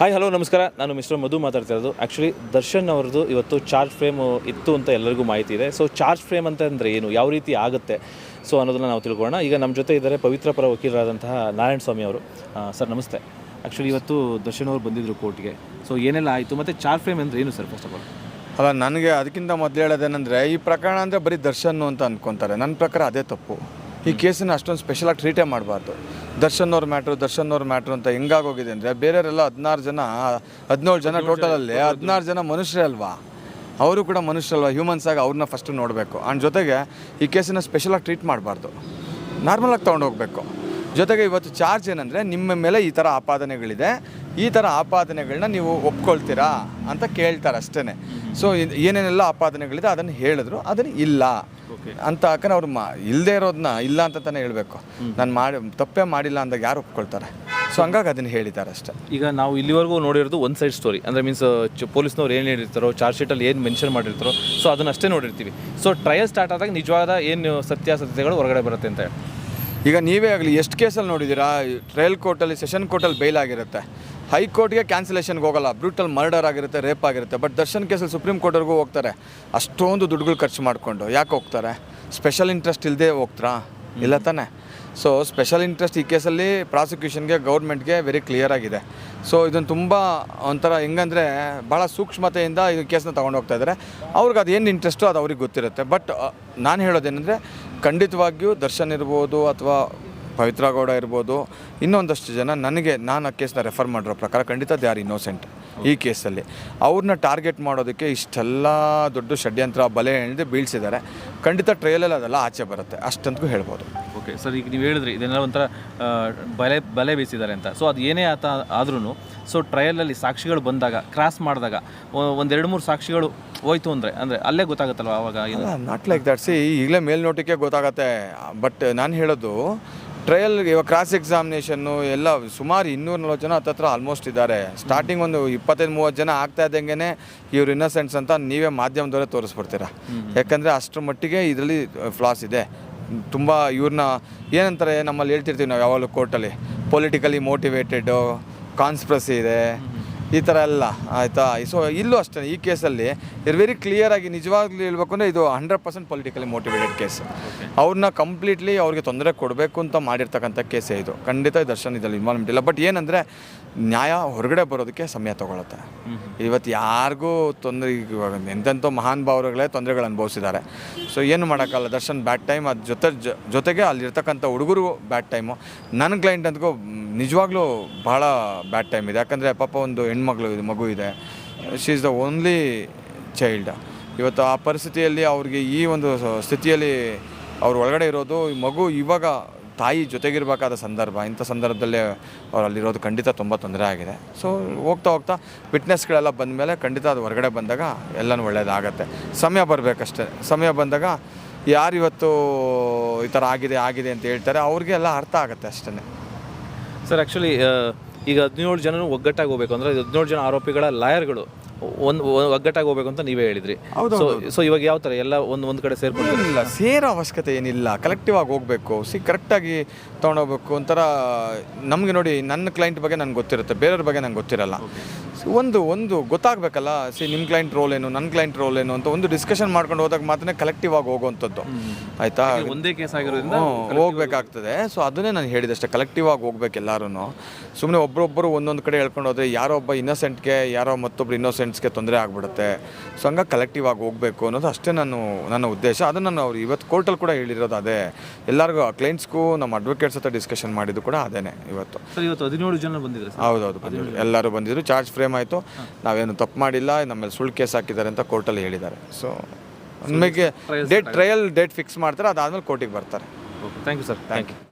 Hi hello ನಮಸ್ಕಾರ. ನಾನು mister ಮಧು ಮಾತಾಡ್ತಾ ಇರೋದು. ಆ್ಯಕ್ಚುಲಿ ದರ್ಶನ್ ಅವ್ರದ್ದು ಇವತ್ತು ಚಾರ್ಜ್ ಫ್ರೇಮ್ ಇತ್ತು ಅಂತ ಎಲ್ಲರಿಗೂ ಮಾಹಿತಿ ಇದೆ. ಸೊ ಚಾರ್ಜ್ ಫ್ರೇಮ್ ಅಂತ ಅಂದರೆ ಏನು? ಯಾವ ರೀತಿ ಆಗುತ್ತೆ? ಸೊ ಅನ್ನೋದನ್ನು ನಾವು ತಿಳ್ಕೊಳ್ಳೋಣ. ಈಗ ನಮ್ಮ ಜೊತೆ ಇದ್ದಾರೆ ಪವಿತ್ರ ಪರ ವಕೀಲರಾದಂತಹ ನಾರಾಯಣ ಸ್ವಾಮಿ ಅವರು. ಸರ್ ನಮಸ್ತೆ. ಆ್ಯಕ್ಚುಲಿ ಇವತ್ತು ದರ್ಶನ್ ಅವರು ಬಂದಿದ್ದರು ಕೋರ್ಟ್ಗೆ ಸೊ ಏನೆಲ್ಲ ಆಯಿತು? ಮತ್ತು ಚಾರ್ಜ್ ಫ್ರೇಮ್ ಅಂದರೆ ಏನು ಸರ್ ಫಸ್ಟ್ ಆಫ್ ಆಲ್ ಅಲ್ಲ ನನಗೆ ಅದಕ್ಕಿಂತ ಮೊದಲು ಹೇಳೋದೇನೆಂದರೆ ಈ ಪ್ರಕರಣ ಅಂದರೆ ಬರೀ ದರ್ಶನ್ ಅಂತ ಅಂದ್ಕೊತಾರೆ ನನ್ನ ಪ್ರಕಾರ ಅದೇ ತಪ್ಪು. ಈ ಕೇಸನ್ನು ಅಷ್ಟೊಂದು ಸ್ಪೆಷಲಾಗಿ ಟ್ರೀಟೇ ಮಾಡಬಾರ್ದು. ದರ್ಶನ್ ಅವ್ರ ಮ್ಯಾಟ್ರು ದರ್ಶನ್ ಅವ್ರ ಮ್ಯಾಟ್ರು ಅಂತ ಹೆಂಗಾಗೋಗಿದೆ ಅಂದರೆ ಬೇರೆಯವರೆಲ್ಲ ಹದಿನಾರು ಜನ ಹದಿನೇಳು ಜನ ಟೋಟಲಲ್ಲಿ ಹದಿನಾರು ಜನ ಮನುಷ್ಯರೇ ಅಲ್ವಾ? ಅವರು ಕೂಡ ಮನುಷ್ಯರಲ್ವಾ? ಹ್ಯೂಮನ್ಸ್ ಆಗಿ ಅವ್ರನ್ನ ಫಸ್ಟು ನೋಡಬೇಕು. ಆ್ಯಂಡ್ ಜೊತೆಗೆ ಈ ಕೇಸನ್ನು ಸ್ಪೆಷಲಾಗಿ ಟ್ರೀಟ್ ಮಾಡಬಾರ್ದು. ನಾರ್ಮಲಾಗಿ ತೊಗೊಂಡು ಹೋಗಬೇಕು. ಜೊತೆಗೆ ಇವತ್ತು ಚಾರ್ಜ್ ಏನಂದರೆ ನಿಮ್ಮ ಮೇಲೆ ಈ ಥರ ಆಪಾದನೆಗಳಿದೆ. ಈ ಥರ ಆಪಾದನೆಗಳನ್ನ ನೀವು ಒಪ್ಕೊಳ್ತೀರಾ ಅಂತ ಕೇಳ್ತಾರೆ ಅಷ್ಟೇ ಸೊ ಏನೇನೆಲ್ಲ ಆಪಾದನೆಗಳಿದೆ ಅದನ್ನು ಹೇಳಿದ್ರು. ಅದನ್ನು ಇಲ್ಲ. ಅಂತ ಹಾಕನೆ ಅವ್ರು ಮಾ ಇಲ್ಲದೆ ಇರೋದನ್ನ ಇಲ್ಲ ಅಂತ ತಾನೇ ಹೇಳಬೇಕು. ನಾನು ಮಾಡಿ ತಪ್ಪೇ ಮಾಡಿಲ್ಲ ಅಂದಾಗ ಯಾರು ಒಪ್ಕೊಳ್ತಾರೆ? ಸೊ ಹಂಗಾಗಿ ಅದನ್ನು ಹೇಳಿದ್ದಾರೆ ಅಷ್ಟೇ. ಈಗ ನಾವು ಇಲ್ಲಿವರೆಗೂ ನೋಡಿರೋದು ಒಂದು ಸೈಡ್ ಸ್ಟೋರಿ ಅಂದರೆ ಮೀನ್ಸ್ ಪೊಲೀಸ್ನವ್ರು ಏನು ಹೇಳಿರ್ತಾರೋ ಚಾರ್ಜ್ ಶೀಟಲ್ಲಿ ಏನು ಮೆನ್ಷನ್ ಮಾಡಿರ್ತಾರೋ ಸೊ ಅದನ್ನ ಅಷ್ಟೇ ನೋಡಿರ್ತೀವಿ. ಸೊ ಟ್ರಯಲ್ ಸ್ಟಾರ್ಟ್ ಆದಾಗ ನಿಜವಾದ ಏನು ಸತ್ಯಾಸತ್ಯತೆಗಳು ಹೊರಗಡೆ ಬರುತ್ತೆ ಅಂತ ಹೇಳಿ. ಈಗ ನೀವೇ ಆಗಲಿ ಎಷ್ಟು ಕೇಸಲ್ಲಿ ನೋಡಿದ್ದೀರಾ? ಟ್ರಯಲ್ ಕೋರ್ಟಲ್ಲಿ ಸೆಷನ್ ಕೋರ್ಟಲ್ಲಿ ಬೈಲ್ ಆಗಿರುತ್ತೆ. ಹೈಕೋರ್ಟ್ಗೆ ಕ್ಯಾನ್ಸಲೇಷನ್ಗೆ ಹೋಗಲ್ಲ. ಬ್ರೂಟಲ್ ಮರ್ಡರ್ ಆಗಿರುತ್ತೆ ರೇಪ್ ಆಗಿರುತ್ತೆ. ಬಟ್ ದರ್ಶನ್ ಕೇಸಲ್ಲಿ ಸುಪ್ರೀಂ ಕೋರ್ಟ್ವರೆಗೂ ಹೋಗ್ತಾರೆ. ಅಷ್ಟೊಂದು ದುಡ್ಡುಗಳು ಖರ್ಚು ಮಾಡಿಕೊಂಡು. ಯಾಕೆ ಹೋಗ್ತಾರೆ? ಸ್ಪೆಷಲ್ ಇಂಟ್ರೆಸ್ಟ್ ಇಲ್ಲದೆ ಹೋಗ್ತಾರಾ? ಇಲ್ಲ ತಾನೇ. ಸೊ ಸ್ಪೆಷಲ್ ಇಂಟ್ರೆಸ್ಟ್ ಈ ಕೇಸಲ್ಲಿ ಪ್ರಾಸಿಕ್ಯೂಷನ್ಗೆ ಗೌರ್ಮೆಂಟ್ಗೆ ವೆರಿ ಕ್ಲಿಯರ್ ಆಗಿದೆ. ಸೊ ಇದನ್ನು ತುಂಬ ಒಂಥರ ಹೆಂಗಂದರೆ ಭಾಳ ಸೂಕ್ಷ್ಮತೆಯಿಂದ ಈ ಕೇಸನ್ನ ತೊಗೊಂಡು ಹೋಗ್ತಾ ಇದ್ದಾರೆ ಅವ್ರಿಗೆ ಏನು ಇಂಟ್ರೆಸ್ಟು ಅದು ಅವ್ರಿಗೆ ಗೊತ್ತಿರುತ್ತೆ. ಬಟ್ ನಾನು ಹೇಳೋದೇನೆಂದರೆ ಖಂಡಿತವಾಗಿಯೂ ದರ್ಶನ್ ಇರ್ಬೋದು ಅಥವಾ ಪವಿತ್ರ ಗೌಡ ಇರ್ಬೋದು. ಇನ್ನೊಂದಷ್ಟು ಜನ ನನಗೆ ನಾನು ಆ ಕೇಸ್ನ ರೆಫರ್ ಮಾಡಿರೋ ಪ್ರಕಾರ ಖಂಡಿತ ದೇ ಆರ್ ಇನ್ನೋಸೆಂಟ್ ಈ ಕೇಸಲ್ಲಿ. ಅವ್ರನ್ನ ಟಾರ್ಗೆಟ್ ಮಾಡೋದಕ್ಕೆ ಇಷ್ಟೆಲ್ಲ ದೊಡ್ಡ ಷಡ್ಯಂತ್ರ ಬಲೆ ಎಳೆದು ಬೀಳ್ಸಿದ್ದಾರೆ. ಖಂಡಿತ ಟ್ರಯಲಲ್ಲಿ ಅದೆಲ್ಲ ಆಚೆ ಬರುತ್ತೆ. ಅಷ್ಟಂತೂ ಹೇಳ್ಬೋದು. ಓಕೆ ಸರ್ ಈಗ ನೀವು ಹೇಳಿದ್ರಿ ಇದೆಲ್ಲ ಒಂಥರ ಬಲೆ ಬಲೆ ಬೀಸಿದ್ದಾರೆ ಅಂತ. ಸೊ ಅದು ಏನೇ ಆತ ಆದ್ರೂ ಸೊ ಟ್ರಯಲಲ್ಲಿ ಸಾಕ್ಷಿಗಳು ಬಂದಾಗ ಕ್ರಾಸ್ ಮಾಡಿದಾಗ ಒಂದೆರಡು ಮೂರು ಸಾಕ್ಷಿಗಳು ಹೋಯ್ತು ಅಂದರೆ ಅಂದರೆ ಅಲ್ಲೇ ಗೊತ್ತಾಗುತ್ತಲ್ವ ಅವಾಗ ನಾಟ್ ಲೈಕ್ ದಟ್ ಸಿ ಈಗಲೇ ಮೇಲ್ನೋಟಕ್ಕೆ ಗೊತ್ತಾಗತ್ತೆ. ಬಟ್ ನಾನು ಹೇಳೋದು ಟ್ರಯಲ್ ಇವಾಗ ಕ್ರಾಸ್ ಎಕ್ಸಾಮಿನೇಷನ್ನು ಎಲ್ಲ ಸುಮಾರು ಇನ್ನೂರು ನಲ್ವತ್ತು ಜನ ಹತ್ತತ್ರ ಆಲ್ಮೋಸ್ಟ್ ಇದ್ದಾರೆ. ಸ್ಟಾರ್ಟಿಂಗ್ ಒಂದು ಇಪ್ಪತ್ತೈದು ಮೂವತ್ತು ಜನ ಆಗ್ತಾ ಇದ್ದಂಗೆ ಇವ್ರು ಇನ್ನಸೆಂಟ್ಸ್ ಅಂತ ನೀವೇ ಮಾಧ್ಯಮದವರೇ ತೋರಿಸ್ಬಿಡ್ತೀರಾ? ಯಾಕಂದರೆ ಅಷ್ಟರ ಮಟ್ಟಿಗೆ ಇದರಲ್ಲಿ ಫ್ಲಾಸ್ ಇದೆ. ತುಂಬ ಇವ್ರನ್ನ ಏನಂತಾರೆ ನಮ್ಮಲ್ಲಿ ಹೇಳ್ತಿರ್ತೀವಿ ನಾವು ಯಾವಾಗಲೂ ಕೋರ್ಟಲ್ಲಿ ಪೊಲಿಟಿಕಲಿ ಮೋಟಿವೇಟೆಡು ಕಾನ್ಸ್ಪ್ರಸಿ ಇದೆ. ಈ ಥರ ಎಲ್ಲ, ಆಯಿತಾ? ಸೊ ಇಲ್ಲೂ ಅಷ್ಟೇ, ಈ ಕೇಸಲ್ಲಿ ಇರ್ ವೆರಿ ಕ್ಲಿಯರ್ ಆಗಿ ನಿಜವಾಗ್ಲೂ ಹೇಳ್ಬೇಕು ಅಂದರೆ ಇದು hundred percent politically motivated case ಅವ್ರನ್ನ ಕಂಪ್ಲೀಟ್ಲಿ ಅವ್ರಿಗೆ ತೊಂದರೆ ಕೊಡಬೇಕು ಅಂತ ಮಾಡಿರ್ತಕ್ಕಂಥ ಕೇಸೇ ಇದು. ಖಂಡಿತ ದರ್ಶನ್ ಇದರಲ್ಲಿ ಇನ್ವಾಲ್ವ್ಮೆಂಟ್ ಇಲ್ಲ. ಬಟ್ ಏನಂದರೆ, ನ್ಯಾಯ ಹೊರಗಡೆ ಬರೋದಕ್ಕೆ ಸಮಯ ತೊಗೊಳುತ್ತೆ. ಇವತ್ತು ಯಾರಿಗೂ ತೊಂದರೆ, ಇವಾಗ ಎಂತೆಂಥ ಮಹಾನ್ ಭಾವರುಗಳೇ ತೊಂದರೆಗಳು ಅನುಭವಿಸಿದ್ದಾರೆ. ಸೊ ಏನು ಮಾಡೋಕ್ಕಲ್ಲ ದರ್ಶನ್ ಬ್ಯಾಡ್ ಟೈಮ್ ಅದು ಜೊತೆ ಜೊತೆಗೆ ಅಲ್ಲಿರ್ತಕ್ಕಂಥ ಹುಡುಗರು ಬ್ಯಾಡ್ ಟೈಮು ನನ್ನ ಕ್ಲೈಂಟ್ ಅಂತಗೂ ನಿಜವಾಗ್ಲೂ ಭಾಳ ಬ್ಯಾಡ್ ಟೈಮ್ ಇದೆ. ಯಾಕಂದರೆ ಪಾಪ ಒಂದು ಹೆಣ್ಮಗಳು ಇದೆ, ಮಗು ಇದೆ. She is the only child ಇವತ್ತು ಆ ಪರಿಸ್ಥಿತಿಯಲ್ಲಿ ಅವ್ರಿಗೆ ಈ ಒಂದು ಸ್ಥಿತಿಯಲ್ಲಿ ಅವ್ರ ಒಳಗಡೆ ಇರೋದು, ಈ ಮಗು ಇವಾಗ ತಾಯಿ ಜೊತೆಗಿರಬೇಕಾದ ಸಂದರ್ಭ, ಇಂಥ ಸಂದರ್ಭದಲ್ಲೇ ಅವ್ರು ಅಲ್ಲಿರೋದು ಖಂಡಿತ ತುಂಬ ತೊಂದರೆ ಆಗಿದೆ. ಸೊ ಹೋಗ್ತಾ ಹೋಗ್ತಾ ಫಿಟ್ನೆಸ್ಗಳೆಲ್ಲ ಬಂದ ಮೇಲೆ ಖಂಡಿತ ಅದು ಹೊರಗಡೆ ಬಂದಾಗ ಎಲ್ಲನೂ ಒಳ್ಳೆಯದಾಗತ್ತೆ ಸಮಯ ಬರಬೇಕಷ್ಟೆ. ಸಮಯ ಬಂದಾಗ ಯಾರು ಇವತ್ತು ಈ ಥರ ಆಗಿದೆ ಆಗಿದೆ ಅಂತ ಹೇಳ್ತಾರೆ ಅವ್ರಿಗೆ ಎಲ್ಲ ಅರ್ಥ ಆಗುತ್ತೆ ಅಷ್ಟೇ. ಸರ್ ಆ್ಯಕ್ಚುಲಿ ಈಗ ಹದಿನೇಳು ಜನನು ಒಗ್ಗಟ್ಟಾಗಿ ಹೋಗ್ಬೇಕು. ಅಂದರೆ ಹದಿನೇಳು ಜನ ಆರೋಪಿಗಳ ಲಾಯರ್ಗಳು ಒಂದು ಒಗ್ಗಟ್ಟಾಗಿ ಹೋಗ್ಬೇಕು ಅಂತ ನೀವೇ ಹೇಳಿದ್ರಿ. ಸೊ ಸೊ ಇವಾಗ ಯಾವ ಥರ ಎಲ್ಲ ಒಂದು ಒಂದು ಕಡೆ ಸೇರ್ಕೊಂಡು ಇಲ್ಲ ಸೇರೋ ಅವಶ್ಯಕತೆ ಏನಿಲ್ಲ. ಕಲೆಕ್ಟಿವ್ ಆಗಿ ಹೋಗಬೇಕು. ಸಿ ಕರೆಕ್ಟಾಗಿ ತಗೊಂಡೋಗ್ಬೇಕು. ಒಂಥರ ನಮಗೆ ನೋಡಿ ನನ್ನ ಕ್ಲೈಂಟ್ ಬಗ್ಗೆ ನನ್ಗೆ ಗೊತ್ತಿರುತ್ತೆ. ಬೇರೆಯವ್ರ ಬಗ್ಗೆ ನಂಗೆ ಗೊತ್ತಿರಲ್ಲ. ಒಂದು ಒಂದು ಗೊತ್ತಾಗಬೇಕಲ್ಲ ಸಿ ನಿಮ್ಮ ಕ್ಲೈಂಟ್ ರೋಲ್ ಏನು ನನ್ನ ಕ್ಲೈಂಟ್ ರೋಲ್ ಏನು ಅಂತ ಒಂದು ಡಿಸ್ಕಷನ್ ಮಾಡ್ಕೊಂಡು ಹೋದಾಗ ಮಾತ್ರ ಕಲೆಕ್ಟಿವ್ ಆಗಿ ಹೋಗುವಂಥದ್ದು. ಆಯಿತಾ? ಒಂದೇ ಕೇಸ್ ಆಗಿರೋದ್ರಿಂದ ಹೋಗ್ಬೇಕಾಗ್ತದೆ. ಸೊ ಅದನ್ನೇ ನಾನು ಹೇಳಿದೆ ಅಷ್ಟೇ ಕಲೆಕ್ಟಿವ್ ಆಗಿ ಹೋಗ್ಬೇಕು ಎಲ್ಲರೂ ಸುಮ್ಮನೆ ಒಬ್ಬರೊಬ್ಬರು ಒಂದೊಂದು ಕಡೆ ಹೇಳ್ಕೊಂಡು ಹೋದರೆ ಯಾರೋ ಒಬ್ಬ ಇನ್ನೋಸೆಂಟ್ಗೆ ಯಾರೋ ಮತ್ತೊಬ್ಬರು ಇನ್ನೋಸೆಂಟ್ಸ್ಗೆ ತೊಂದರೆ ಆಗಿಬಿಡುತ್ತೆ. ಸೊ ಹಂಗಾಗಿ ಕಲೆಕ್ಟಿವ್ ಆಗಿ ಹೋಗಬೇಕು ಅನ್ನೋದು ಅಷ್ಟೇ ನಾನು ನನ್ನ ಉದ್ದೇಶ. ಅದನ್ನು ನಾನು ಅವ್ರು ಇವತ್ತು ಕೋರ್ಟಲ್ಲಿ ಕೂಡ ಹೇಳಿರೋದು ಅದೇ. ಎಲ್ಲರಿಗೂ ಕ್ಲೈಂಟ್ಸ್ಗೂ ನಮ್ಮ ಅಡ್ವೊಕೇಟ್ಸ್ ಹತ್ರ ಡಿಸ್ಕಷನ್ ಮಾಡಿದ್ದು ಕೂಡ ಅದೇನೆ ಇವತ್ತು. ಸರ್ ಇವತ್ತು ಹದಿನೇಳು ಜನ ಬಂದಿದ್ದಾರೆ ಸರ್. ಹೌದೌದು ಬಂದಿದ್ರು ಎಲ್ಲರೂ ಬಂದಿದ್ರು. ಚಾರ್ಜ್ ಫ್ರೇಮ್ ಆಯಿತು. ನಾವೇನು ತಪ್ಪು ಮಾಡಿಲ್ಲ ಮೇಲೆ ಸುಳ್ಳು ಕೇಸ್ ಹಾಕಿದ್ದಾರೆ ಅಂತ ಕೋರ್ಟಲ್ಲಿ ಹೇಳಿದ್ದಾರೆ. ಸೊ ನಮಗೆ ಡೇಟ್ ಟ್ರಯಲ್ ಡೇಟ್ ಫಿಕ್ಸ್ ಮಾಡ್ತಾರೆ ಅದಾದಮೇಲೆ ಕೋರ್ಟಿಗೆ ಬರ್ತಾರೆ. Okay thank you sir thank you